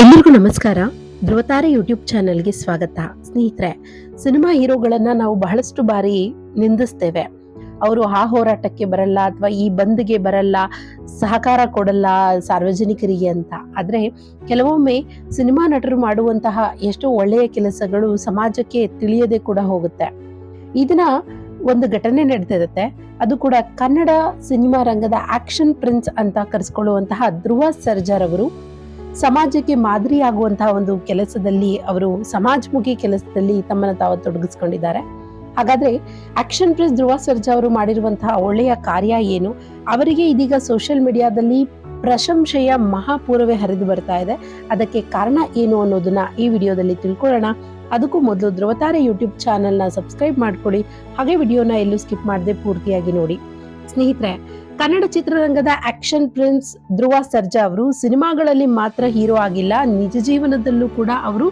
ಎಲ್ರಿಗೂ ನಮಸ್ಕಾರ. ಧ್ರುವತಾರೆ ಯೂಟ್ಯೂಬ್ ಚಾನೆಲ್ಗೆ ಸ್ವಾಗತ. ಸ್ನೇಹಿತರೆ, ಸಿನಿಮಾ ಹೀರೋಗಳನ್ನ ನಾವು ಬಹಳಷ್ಟು ಬಾರಿ ನಿಂದಿಸ್ತೇವೆ. ಅವರು ಆ ಹೋರಾಟಕ್ಕೆ ಬರಲ್ಲ ಅಥವಾ ಈ ಬಂದ್ಗೆ ಬರಲ್ಲ, ಸಹಕಾರ ಕೊಡಲ್ಲ ಸಾರ್ವಜನಿಕರಿಗೆ ಅಂತ. ಆದರೆ ಕೆಲವೊಮ್ಮೆ ಸಿನಿಮಾ ನಟರು ಮಾಡುವಂತಹ ಎಷ್ಟೋ ಒಳ್ಳೆಯ ಕೆಲಸಗಳು ಸಮಾಜಕ್ಕೆ ತಿಳಿಯದೆ ಕೂಡ ಹೋಗುತ್ತೆ. ಇದನ್ನ ಒಂದು ಘಟನೆ ನಡೆದಿರುತ್ತೆ ಅದು ಕೂಡ ಕನ್ನಡ ಸಿನಿಮಾ ರಂಗದ ಆಕ್ಷನ್ ಪ್ರಿನ್ಸ್ ಅಂತ ಕರೆಸ್ಕೊಳ್ಳುವಂತಹ ಧ್ರುವ ಸರ್ಜಾರ್ ಅವರು. ಸಮಾಜಕ್ಕೆ ಮಾದರಿಯಾಗುವಂತಹ ಒಂದು ಕೆಲಸದಲ್ಲಿ ಅವರು ಸಮಾಜಮುಖಿ ಕೆಲಸದಲ್ಲಿ ತಮ್ಮನ್ನು ತಾವು ತೊಡಗಿಸ್ಕೊಂಡಿದ್ದಾರೆ. ಹಾಗಾದ್ರೆ ಆಕ್ಷನ್ ಪ್ರೆಸ್ ಧ್ರುವ ಸರ್ಜಾ ಅವರು ಮಾಡಿರುವಂತಹ ಒಳ್ಳೆಯ ಕಾರ್ಯ ಏನು? ಅವರಿಗೆ ಇದೀಗ ಸೋಷಿಯಲ್ ಮೀಡಿಯಾದಲ್ಲಿ ಪ್ರಶಂಸೆಯ ಮಹಾಪೂರ್ವೇ ಹರಿದು ಬರ್ತಾ ಇದೆ. ಅದಕ್ಕೆ ಕಾರಣ ಏನು ಅನ್ನೋದನ್ನ ಈ ವಿಡಿಯೋದಲ್ಲಿ ತಿಳ್ಕೊಳ್ಳೋಣ. ಅದಕ್ಕೂ ಮೊದಲು ಧ್ರುವತಾರೆ ಯೂಟ್ಯೂಬ್ ಚಾನೆಲ್ನ ಸಬ್ಸ್ಕ್ರೈಬ್ ಮಾಡ್ಕೊಳ್ಳಿ. ಹಾಗೆ ವಿಡಿಯೋನ ಎಲ್ಲೂ ಸ್ಕಿಪ್ ಮಾಡದೆ ಪೂರ್ತಿಯಾಗಿ ನೋಡಿ. ಸ್ನೇಹಿತರೆ ಕನ್ನಡ ಚಿತ್ರರಂಗದ ಆಕ್ಷನ್ ಪ್ರಿನ್ಸ್ ಧ್ರುವ ಸರ್ಜಾ ಅವರು ಸಿನಿಮಾಗಳಲ್ಲಿ ಮಾತ್ರ ಹೀರೋ ಆಗಿಲ್ಲ, ನಿಜ ಜೀವನದಲ್ಲೂ ಕೂಡ ಅವರು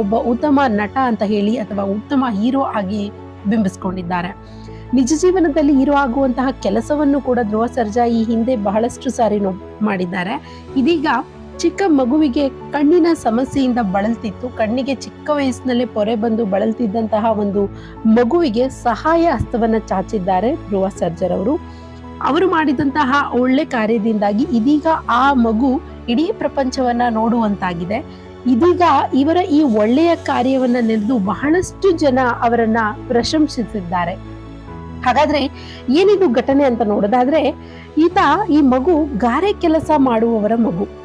ಒಬ್ಬ ಉತ್ತಮ ನಟ ಅಂತ ಹೇಳಿ ಅಥವಾ ಉತ್ತಮ ಹೀರೋ ಆಗಿ ಬಿಂಬಿಸ್ಕೊಂಡಿದ್ದಾರೆ. ನಿಜ ಜೀವನದಲ್ಲಿ ಹೀರೋ ಆಗುವಂತಹ ಕೆಲಸವನ್ನು ಕೂಡ ಧ್ರುವ ಸರ್ಜಾ ಈ ಹಿಂದೆ ಬಹಳಷ್ಟು ಸಾರಿ ಮಾಡಿದ್ದಾರೆ. ಇದೀಗ ಚಿಕ್ಕ ಮಗುವಿಗೆ ಕಣ್ಣಿನ ಸಮಸ್ಯೆಯಿಂದ ಬಳಲ್ತಿತ್ತು. ಕಣ್ಣಿಗೆ ಚಿಕ್ಕ ವಯಸ್ಸಿನಲ್ಲೇ ಪೊರೆ ಬಂದು ಬಳಲ್ತಿದ್ದಂತಹ ಒಂದು ಮಗುವಿಗೆ ಸಹಾಯ ಹಸ್ತವನ್ನ ಚಾಚಿದ್ದಾರೆ ಧ್ರುವ ಸರ್ಜರ್ ಅವರು ಮಾಡಿದಂತಹ ಒಳ್ಳೆ ಕಾರ್ಯದಿಂದಾಗಿ ಇದೀಗ ಆ ಮಗು ಇಡೀ ಪ್ರಪಂಚವನ್ನ ನೋಡುವಂತಾಗಿದೆ. ಇದೀಗ ಇವರ ಈ ಒಳ್ಳೆಯ ಕಾರ್ಯವನ್ನ ನೆನೆದು ಬಹಳಷ್ಟು ಜನ ಅವರನ್ನ ಪ್ರಶಂಸಿಸಿದ್ದಾರೆ. ಹಾಗಾದ್ರೆ ಏನಿದು ಘಟನೆ ಅಂತ ನೋಡೋದಾದ್ರೆ, ಈತ ಈ ಮಗು ಗಾರೆ ಕೆಲಸ ಮಾಡುವವರ ಮಗು.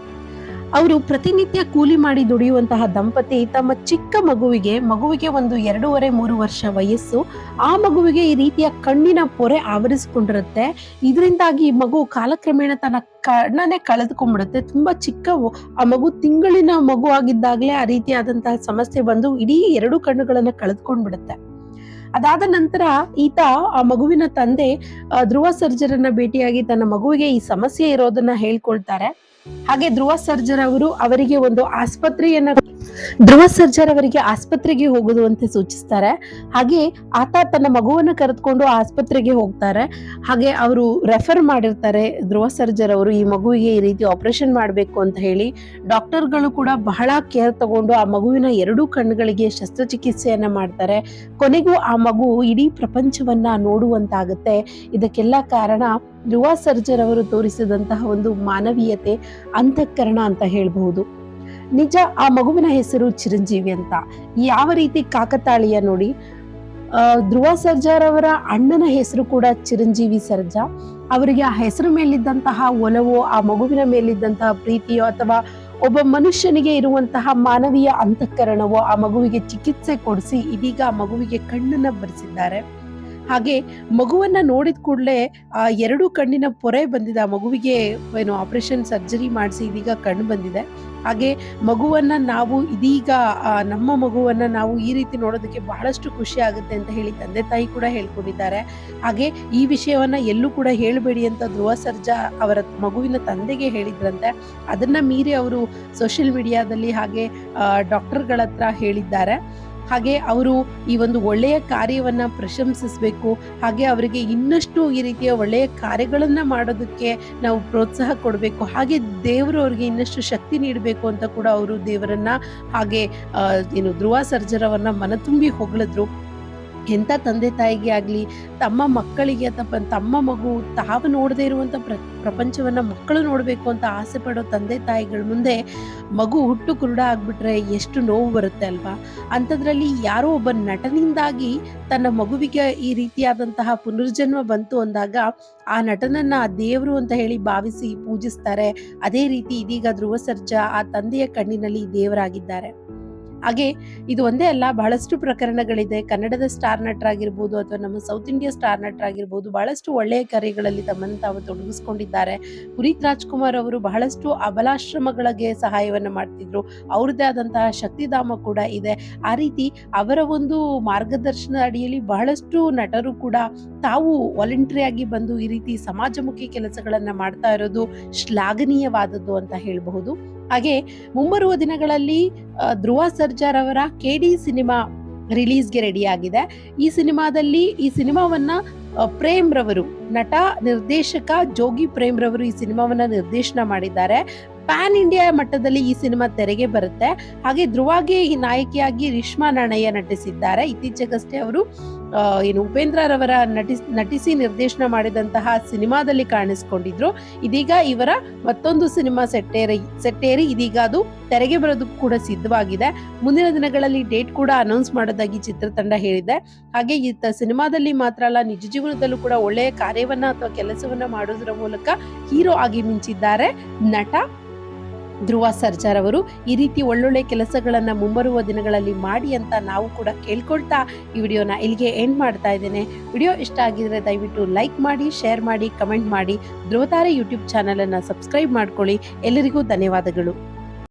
ಅವರು ಪ್ರತಿನಿತ್ಯ ಕೂಲಿ ಮಾಡಿ ದುಡಿಯುವಂತಹ ದಂಪತಿ ತಮ್ಮ ಚಿಕ್ಕ ಮಗುವಿಗೆ ಮಗುವಿಗೆ ಒಂದು ಎರಡೂವರೆ, ಮೂರು ವರ್ಷ ವಯಸ್ಸು, ಆ ಮಗುವಿಗೆ ಈ ರೀತಿಯ ಕಣ್ಣಿನ ಪೊರೆ ಆವರಿಸಿಕೊಂಡಿರುತ್ತೆ. ಇದರಿಂದಾಗಿ ಮಗು ಕಾಲಕ್ರಮೇಣ ತನ್ನ ಕಣ್ಣನೇ ಕಳೆದುಕೊಂಡ್ಬಿಡುತ್ತೆ. ತುಂಬಾ ಚಿಕ್ಕ ಆ ಮಗು ತಿಂಗಳಿನ ಮಗು ಆಗಿದ್ದಾಗಲೇ ಆ ರೀತಿಯಾದಂತಹ ಸಮಸ್ಯೆ ಬಂದು ಇಡೀ ಎರಡು ಕಣ್ಣುಗಳನ್ನ ಕಳೆದುಕೊಂಡ್ಬಿಡುತ್ತೆ. ಅದಾದ ನಂತರ ಈತ ಆ ಮಗುವಿನ ತಂದೆ ಧ್ರುವ ಸರ್ಜರನ್ನ ಭೇಟಿಯಾಗಿ ತನ್ನ ಮಗುವಿಗೆ ಈ ಸಮಸ್ಯೆ ಇರೋದನ್ನ ಹೇಳ್ಕೊಳ್ತಾರೆ. ಹಾಗೆ ಧ್ರುವ ಸರ್ಜರ್ ಅವರು ಅವರಿಗೆ ಒಂದು ಆಸ್ಪತ್ರೆಯನ್ನ ಧ್ರುವ ಸರ್ಜರ್ ಅವರಿಗೆ ಆಸ್ಪತ್ರೆಗೆ ಹೋಗುದು ಅಂತ ಸೂಚಿಸ್ತಾರೆ. ಹಾಗೆ ಆತ ತನ್ನ ಮಗುವನ್ನ ಕರೆದುಕೊಂಡು ಆಸ್ಪತ್ರೆಗೆ ಹೋಗ್ತಾರೆ. ಹಾಗೆ ಅವರು ರೆಫರ್ ಮಾಡಿರ್ತಾರೆ ಧ್ರುವ ಸರ್ಜರ್ ಅವರು, ಈ ಮಗುವಿಗೆ ಈ ರೀತಿ ಆಪರೇಷನ್ ಮಾಡಬೇಕು ಅಂತ ಹೇಳಿ. ಡಾಕ್ಟರ್ಗಳು ಕೂಡ ಬಹಳ ಕೇರ್ ತಗೊಂಡು ಆ ಮಗುವಿನ ಎರಡೂ ಕಣ್ಣುಗಳಿಗೆ ಶಸ್ತ್ರಚಿಕಿತ್ಸೆಯನ್ನ ಮಾಡ್ತಾರೆ. ಕೊನೆಗೂ ಆ ಮಗು ಇಡೀ ಪ್ರಪಂಚವನ್ನ ನೋಡುವಂತಾಗುತ್ತೆ. ಇದಕ್ಕೆಲ್ಲ ಕಾರಣ ಧ್ರುವ ಸರ್ಜರ್ ಅವರು ತೋರಿಸಿದಂತಹ ಒಂದು ಮಾನವೀಯತೆ, ಅಂತಃಕರಣ ಅಂತ ಹೇಳಬಹುದು. ನಿಜ, ಆ ಮಗುವಿನ ಹೆಸರು ಚಿರಂಜೀವಿ ಅಂತ. ಯಾವ ರೀತಿ ಕಾಕತಾಳೀಯ ನೋಡಿ. ಧ್ರುವ ಸರ್ಜಾರ್ ಅವರ ಅಣ್ಣನ ಹೆಸರು ಕೂಡ ಚಿರಂಜೀವಿ ಸರ್ಜಾ. ಅವರಿಗೆ ಆ ಹೆಸರು ಮೇಲಿದ್ದಂತಹ ಒಲವೋ, ಆ ಮಗುವಿನ ಮೇಲಿದ್ದಂತಹ ಪ್ರೀತಿಯೋ ಅಥವಾ ಒಬ್ಬ ಮನುಷ್ಯನಿಗೆ ಇರುವಂತಹ ಮಾನವೀಯ ಅಂತಃಕರಣವೋ ಆ ಮಗುವಿಗೆ ಚಿಕಿತ್ಸೆ ಕೊಡಿಸಿ ಇದೀಗ ಆ ಮಗುವಿಗೆ ಕಣ್ಣನ್ನ ಬರೆಸಿದ್ದಾರೆ. ಹಾಗೆ ಮಗುವನ್ನ ನೋಡಿದ ಕೂಡಲೇ, ಆ ಎರಡು ಕಣ್ಣಿನ ಪೊರೆ ಬಂದಿದೆ. ಆ ಮಗುವಿಗೆ ಏನು ಆಪರೇಷನ್ ಸರ್ಜರಿ ಮಾಡಿಸಿ ಇದೀಗ ಕಣ್ಣು ಬಂದಿದೆ. ಹಾಗೆ ಮಗುವನ್ನ ನಾವು ಇದೀಗ ನಮ್ಮ ಮಗುವನ್ನ ನಾವು ಈ ರೀತಿ ನೋಡೋದಕ್ಕೆ ಬಹಳಷ್ಟು ಖುಷಿ ಆಗುತ್ತೆ ಅಂತ ಹೇಳಿ ತಂದೆ ತಾಯಿ ಕೂಡ ಹೇಳ್ಕೊಂಡಿದ್ದಾರೆ. ಹಾಗೆ ಈ ವಿಷಯವನ್ನ ಎಲ್ಲೂ ಕೂಡ ಹೇಳಬೇಡಿ ಅಂತ ಧ್ರುವ ಸರ್ಜಾ ಅವರ ಮಗುವಿನ ತಂದೆಗೆ ಹೇಳಿದ್ರಂತೆ. ಅದನ್ನ ಮೀರಿ ಅವರು ಸೋಷಿಯಲ್ ಮೀಡಿಯಾದಲ್ಲಿ ಹಾಗೆ ಡಾಕ್ಟರ್ಗಳ ಹತ್ರ ಹೇಳಿದ್ದಾರೆ. ಹಾಗೆ ಅವರು ಈ ಒಂದು ಒಳ್ಳೆಯ ಕಾರ್ಯವನ್ನ ಪ್ರಶಂಸಿಸಬೇಕು. ಹಾಗೆ ಅವರಿಗೆ ಇನ್ನಷ್ಟು ಈ ರೀತಿಯ ಒಳ್ಳೆಯ ಕಾರ್ಯಗಳನ್ನ ಮಾಡೋದಕ್ಕೆ ನಾವು ಪ್ರೋತ್ಸಾಹ ಕೊಡಬೇಕು. ಹಾಗೆ ದೇವರು ಅವ್ರಿಗೆ ಇನ್ನಷ್ಟು ಶಕ್ತಿ ನೀಡಬೇಕು ಅಂತ ಕೂಡ ಅವರು ದೇವರನ್ನ ಹಾಗೆ ಏನು ಧ್ರುವ ಸರ್ಜರವನ್ನ ಮನತುಂಬಿ ಹೊಗಳಿದ್ರು. ಎಂಥ ತಂದೆ ತಾಯಿಗೆ ಆಗಲಿ, ತಮ್ಮ ಮಕ್ಕಳಿಗೆ ಅಥವಾ ತಮ್ಮ ಮಗು ತಾವು ನೋಡದೇ ಇರುವಂಥ ಪ್ರ, ಪ್ರಪಂಚವನ್ನು ಮಕ್ಕಳು ನೋಡಬೇಕು ಅಂತ ಆಸೆ ಪಡೋ ತಂದೆ ತಾಯಿಗಳ ಮುಂದೆ ಮಗು ಹುಟ್ಟು ಕುರುಡ ಆಗಿಬಿಟ್ರೆ ಎಷ್ಟು ನೋವು ಬರುತ್ತೆ ಅಲ್ವಾ? ಅಂಥದ್ರಲ್ಲಿ ಯಾರೋ ಒಬ್ಬ ನಟನಿಂದಾಗಿ ತನ್ನ ಮಗುವಿಗೆ ಈ ರೀತಿಯಾದಂತಹ ಪುನರ್ಜನ್ಮ ಬಂತು ಅಂದಾಗ ಆ ನಟನನ್ನ ಆ ದೇವರು ಅಂತ ಹೇಳಿ ಭಾವಿಸಿ ಪೂಜಿಸ್ತಾರೆ. ಅದೇ ರೀತಿ ಇದೀಗ ಧ್ರುವ ಸರ್ಜಾ ಆ ತಂದೆಯ ಕಣ್ಣಿನಲ್ಲಿ ದೇವರಾಗಿದ್ದಾರೆ. ಹಾಗೆ ಇದು ಒಂದೇ ಅಲ್ಲ, ಬಹಳಷ್ಟು ಪ್ರಕರಣಗಳಿದೆ. ಕನ್ನಡದ ಸ್ಟಾರ್ ನಟರಾಗಿರ್ಬೋದು ಅಥವಾ ನಮ್ಮ ಸೌತ್ ಇಂಡಿಯಾ ಸ್ಟಾರ್ ನಟರಾಗಿರ್ಬೋದು, ಬಹಳಷ್ಟು ಒಳ್ಳೆಯ ಕಾರ್ಯಗಳಲ್ಲಿ ತಮ್ಮನ್ನು ತಾವು ತೊಡಗಿಸ್ಕೊಂಡಿದ್ದಾರೆ. ಪುನೀತ್ ರಾಜ್ಕುಮಾರ್ ಅವರು ಬಹಳಷ್ಟು ಅಬಲಾಶ್ರಮಗಳಿಗೆ ಸಹಾಯವನ್ನು ಮಾಡ್ತಿದ್ರು. ಅವ್ರದ್ದೇ ಆದಂತಹ ಶಕ್ತಿಧಾಮ ಕೂಡ ಇದೆ. ಆ ರೀತಿ ಅವರ ಒಂದು ಮಾರ್ಗದರ್ಶನ ಅಡಿಯಲ್ಲಿ ಬಹಳಷ್ಟು ನಟರು ಕೂಡ ತಾವು ವಾಲಂಟರಿ ಆಗಿ ಬಂದು ಈ ರೀತಿ ಸಮಾಜಮುಖಿ ಕೆಲಸಗಳನ್ನು ಮಾಡ್ತಾ ಇರೋದು ಶ್ಲಾಘನೀಯವಾದದ್ದು ಅಂತ ಹೇಳಬಹುದು. ಹಾಗೆ ಮುಂಬರುವ ದಿನಗಳಲ್ಲಿ ಧ್ರುವ ಸರ್ಜಾರ್ ಅವರ ಕೆಡಿ ಸಿನಿಮಾ ರಿಲೀಸ್ಗೆ ರೆಡಿ ಆಗಿದೆ ಈ ಸಿನಿಮಾದಲ್ಲಿ ಈ ಸಿನಿಮಾವನ್ನ ಪ್ರೇಮ್ ರವರು, ನಟ, ನಿರ್ದೇಶಕ ಜೋಗಿ ಪ್ರೇಮ್ ರವರು ಈ ಸಿನಿಮಾವನ್ನ ನಿರ್ದೇಶನ ಮಾಡಿದ್ದಾರೆ. ಪ್ಯಾನ್ ಇಂಡಿಯಾ ಮಟ್ಟದಲ್ಲಿ ಈ ಸಿನಿಮಾ ತೆರೆಗೆ ಬರುತ್ತೆ. ಹಾಗೆ ಧ್ರುವಾಗೆ ಈ ನಾಯಕಿಯಾಗಿ ರಿಷ್ಮಾ ನಾಣಯ್ಯ ನಟಿಸಿದ್ದಾರೆ. ಇತ್ತೀಚೆಗಷ್ಟೇ ಅವರು ಏನು ಉಪೇಂದ್ರರವರ ನಟಿಸ್ ನಟಿಸಿ ನಿರ್ದೇಶನ ಮಾಡಿದಂತಹ ಸಿನಿಮಾದಲ್ಲಿ ಕಾಣಿಸ್ಕೊಂಡಿದ್ರು. ಇದೀಗ ಇವರ ಮತ್ತೊಂದು ಸಿನಿಮಾ ಸೆಟ್ಟೇರಿ ಸೆಟ್ಟೇರಿ ಇದೀಗ ಅದು ತೆರೆಗೆ ಬರೋದು ಕೂಡ ಸಿದ್ಧವಾಗಿದೆ. ಮುಂದಿನ ದಿನಗಳಲ್ಲಿ ಡೇಟ್ ಕೂಡ ಅನೌನ್ಸ್ ಮಾಡೋದಾಗಿ ಚಿತ್ರತಂಡ ಹೇಳಿದೆ. ಹಾಗೆ ಈ ಸಿನಿಮಾದಲ್ಲಿ ಮಾತ್ರ ಅಲ್ಲ, ನಿಜ ಜೀವನದಲ್ಲೂ ಕೂಡ ಒಳ್ಳೆಯ ಕಾರ್ಯವನ್ನ ಅಥವಾ ಕೆಲಸವನ್ನ ಮಾಡೋದ್ರ ಮೂಲಕ ಹೀರೋ ಆಗಿ ಮಿಂಚಿದ್ದಾರೆ ನಟ ಧ್ರುವ ಸರ್ಜಾರ್ ಅವರು, ಈ ರೀತಿ ಒಳ್ಳೊಳ್ಳೆ ಕೆಲಸಗಳನ್ನು ಮುಂಬರುವ ದಿನಗಳಲ್ಲಿ ಮಾಡಿ ಅಂತ ನಾವು ಕೂಡ ಕೇಳ್ಕೊಳ್ತಾ ಈ ವಿಡಿಯೋನ ಇಲ್ಲಿಗೆ ಎಂಡ್ ಮಾಡ್ತಾ ಇದ್ದೇನೆ. ವಿಡಿಯೋ ಇಷ್ಟ ಆಗಿದ್ರೆ ದಯವಿಟ್ಟು ಲೈಕ್ ಮಾಡಿ ಶೇರ್ ಮಾಡಿ ಕಮೆಂಟ್ ಮಾಡಿ. ಧ್ರುವತಾರೆ ಯೂಟ್ಯೂಬ್ ಚಾನಲನ್ನು ಸಬ್ಸ್ಕ್ರೈಬ್ ಮಾಡ್ಕೊಳ್ಳಿ. ಎಲ್ಲರಿಗೂ ಧನ್ಯವಾದಗಳು.